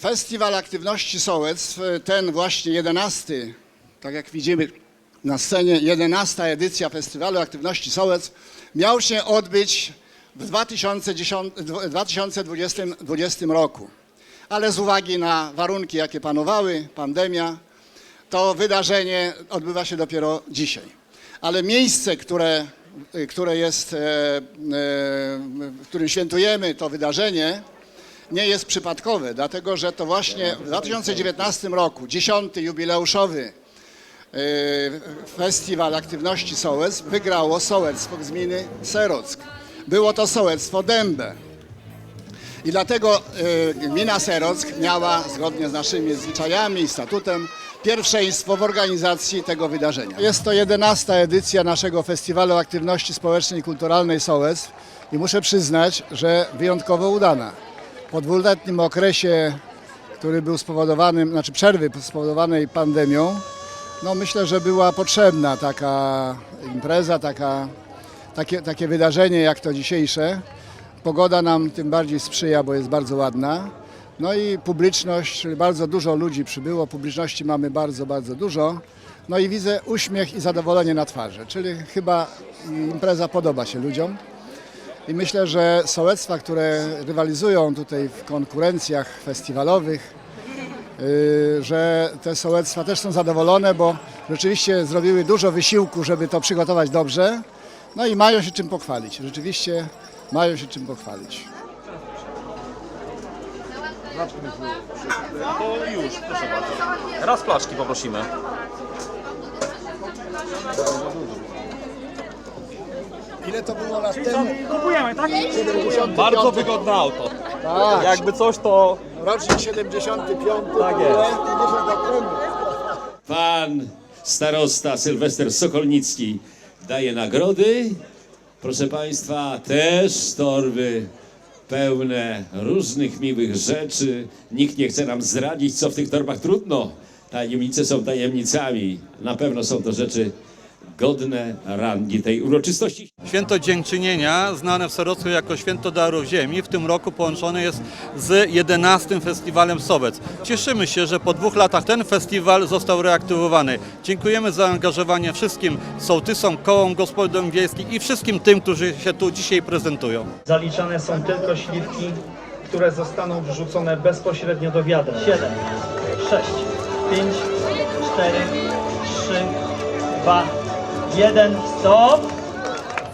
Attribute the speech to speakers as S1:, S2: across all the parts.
S1: Festiwal Aktywności Sołectw, ten właśnie 11, tak jak widzimy na scenie, 11 edycja Festiwalu Aktywności Sołectw miał się odbyć w 2010, 2020 20 roku. Ale z uwagi na warunki, jakie panowały, pandemia, to wydarzenie odbywa się dopiero dzisiaj. Ale miejsce, które, które jest, e, e, w którym świętujemy to wydarzenie, nie jest przypadkowe, dlatego że to właśnie w 2019 roku, 10. jubileuszowy e, Festiwal Aktywności Sołectw wygrało sołectwo gminy Serock. Było to sołectwo Dębę. I dlatego e, gmina Serock miała, zgodnie z naszymi zwyczajami i statutem, pierwszeństwo w organizacji tego wydarzenia. Jest to 11. edycja naszego Festiwalu Aktywności Społecznej i Kulturalnej Sołectw i muszę przyznać, że wyjątkowo udana. Po dwuletnim okresie, który był spowodowany, znaczy przerwy spowodowanej pandemią, no myślę, że była potrzebna taka impreza, taka, takie, takie wydarzenie jak to dzisiejsze. Pogoda nam tym bardziej sprzyja, bo jest bardzo ładna. No i publiczność, czyli bardzo dużo ludzi przybyło, publiczności mamy bardzo, bardzo dużo. No i widzę uśmiech i zadowolenie na twarzy, czyli chyba impreza podoba się ludziom. I myślę, że sołectwa, które rywalizują tutaj w konkurencjach festiwalowych, yy, że te sołectwa też są zadowolone, bo rzeczywiście zrobiły dużo wysiłku, żeby to przygotować dobrze. No i mają się czym pochwalić. Rzeczywiście mają się czym pochwalić.
S2: To już, proszę bardzo. Raz flaszki poprosimy.
S1: Ile to było lat temu?
S3: Kupujemy, tak?
S1: 75.
S2: Bardzo wygodne auto.
S1: Tak,
S2: Jakby coś to...
S1: rocznik 75.
S2: Tak jest.
S1: było 50 lat temu.
S4: Pan starosta Sylwester Sokolnicki daje nagrody. Proszę Państwa, też torby pełne różnych miłych rzeczy. Nikt nie chce nam zdradzić, co w tych torbach trudno. Tajemnice są tajemnicami. Na pewno są to rzeczy godne rangi tej uroczystości.
S5: Święto Dziękczynienia, znane w Serocku jako Święto Darów Ziemi, w tym roku połączone jest z 11. Festiwalem Sobec. Cieszymy się, że po dwóch latach ten festiwal został reaktywowany. Dziękujemy za zaangażowanie wszystkim sołtysom, kołom gospodyń wiejskich i wszystkim tym, którzy się tu dzisiaj prezentują.
S3: Zaliczane są tylko śliwki, które zostaną wrzucone bezpośrednio do wiadra. 7, 6, 5, 4, 3, 2, 1, stop!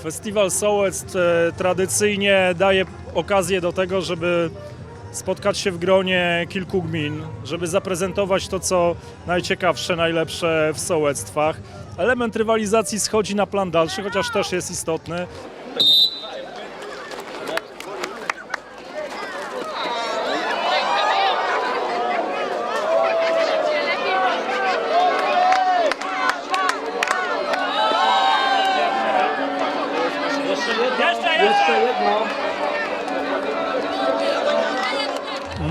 S6: Festiwal Sołectw e, tradycyjnie daje okazję do tego, żeby spotkać się w gronie kilku gmin, żeby zaprezentować to, co najciekawsze, najlepsze w sołectwach. Element rywalizacji schodzi na plan dalszy, chociaż też jest istotny.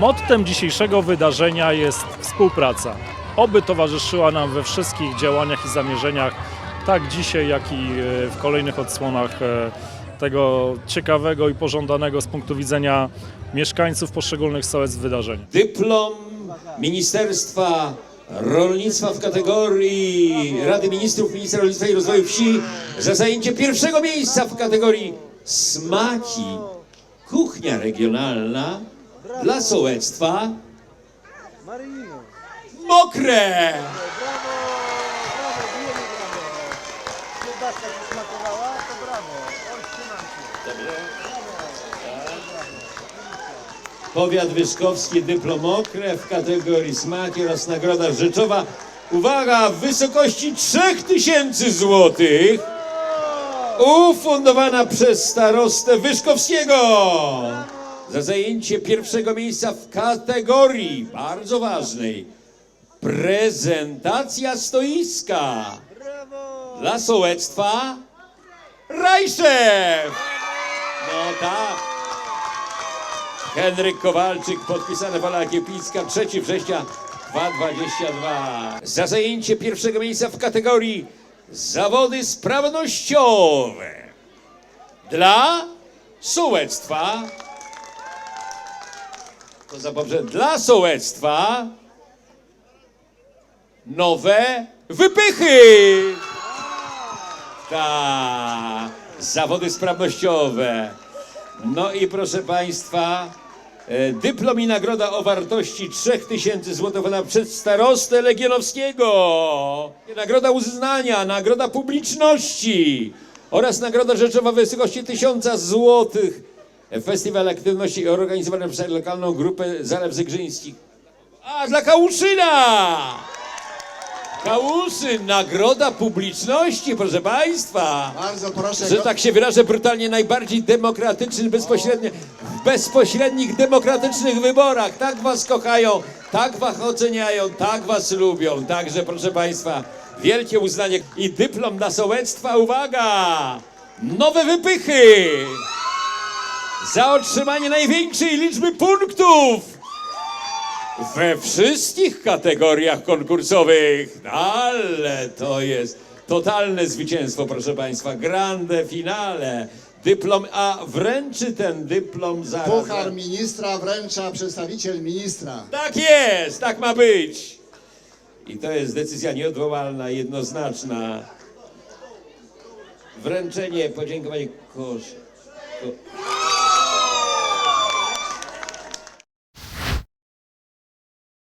S6: Mottem dzisiejszego wydarzenia jest współpraca. Oby towarzyszyła nam we wszystkich działaniach i zamierzeniach, tak dzisiaj, jak i e, w kolejnych odsłonach e, tego ciekawego i pożądanego z punktu widzenia mieszkańców poszczególnych sołectw wydarzenia.
S4: Dyplom Ministerstwa Rolnictwa w kategorii Rady Ministrów, Ministra Rolnictwa i Rozwoju Wsi za zajęcie pierwszego miejsca w kategorii smaki. Kuchnia regionalna dla sołectwa. Mokre! Powiat Wyszkowski dyplom Mokre w kategorii smaki oraz nagroda rzeczowa. Uwaga, w wysokości 3000 złotych. Ufundowana przez starostę Wyszkowskiego za zajęcie pierwszego miejsca w kategorii bardzo ważnej prezentacja stoiska dla sołectwa Rajszew. No tak. Henryk Kowalczyk, podpisane Wola Kiepicka, 3 września 2022. Za zajęcie pierwszego miejsca w kategorii zawody sprawnościowe dla sołectwa To. Dla sołectwa nowe wypychy. Tak, zawody sprawnościowe. No i proszę Państwa, e, dyplom i nagroda o wartości 3000 zł przez starostę Legionowskiego. Nagroda uznania, nagroda publiczności oraz nagroda rzeczowa w wysokości 1000 zł. Festiwal Aktywności organizowany przez lokalną grupę Zalew Zygrzyński. A, dla Kałuszyna! Kałuszyn, nagroda publiczności, proszę Państwa.
S1: Bardzo proszę.
S4: Że tak się wyrażę brutalnie, najbardziej demokratyczny, bezpośrednio, w bezpośrednich, demokratycznych wyborach. Tak was kochają, tak was oceniają, tak was lubią. Także, proszę Państwa, wielkie uznanie i dyplom na sołectwa. Uwaga! Nowe wypychy! Za otrzymanie największej liczby punktów! We wszystkich kategoriach konkursowych. Ale to jest totalne zwycięstwo, proszę Państwa. Grande finale. Dyplom, a wręczy ten dyplom zaraz.
S1: Puchar ministra wręcza przedstawiciel ministra.
S4: Tak jest, tak ma być. I to jest decyzja nieodwołalna, jednoznaczna. Wręczenie, podziękowanie kosz. Ko,